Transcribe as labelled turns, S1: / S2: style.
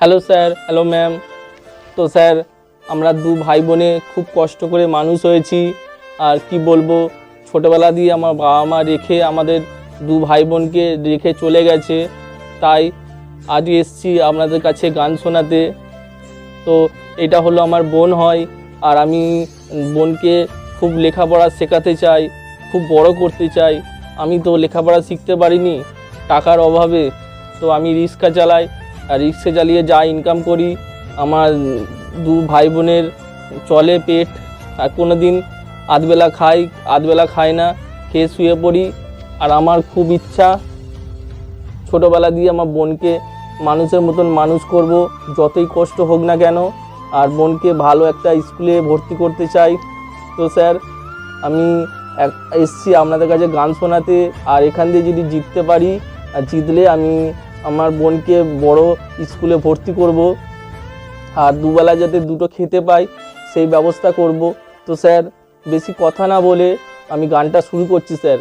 S1: Hello sir hello ma'am তো sir, আমরা দু ভাই বোনে খুব কষ্ট করে মানুষ হয়েছি। আর কি বলব, ছোটোবেলা দিয়ে আমার বাবা মা রেখে আমাদের দু ভাই বোনকে রেখে চলে গেছে। তাই আজ এসছি আপনাদের কাছে গান শোনাতে। তো এটা হলো আমার বোন হয়, আর আমি বোনকে খুব লেখাপড়া শেখাতে চাই, খুব বড় করতে চাই। আমি তো লেখাপড়া শিখতে পারিনি, টাকার অভাবে। তো আমি রিক্সা চালাই রিক্সা চালিয়ে যা ইনকাম করি, আমার দু ভাই বোনের চলে পেট, আর কোনো দিন আধবেলা খাই আধবেলা খাই না, খেয়ে শুয়ে পড়ি, আর আমার খুব ইচ্ছা ছোটোবেলা দিয়ে আমার বোনকে মানুষের মতন মানুষ করব, যতই কষ্ট হোক না কেন, আর বোনকে ভালো একটা স্কুলে ভর্তি করতে চাই। তো স্যার, আমি এসছি আপনাদের কাছে গান শোনাতে, আর এখান দিয়ে যদি জিততে পারি, আর জিতলে আমি আমার বোনকে বড় স্কুলে ভর্তি করব আর দুবেলা যাতে দুটো খেতে পাই, সেই ব্যবস্থা করব। তো স্যার, বেশি কথা না বলে আমি গানটা শুরু করছি, স্যার।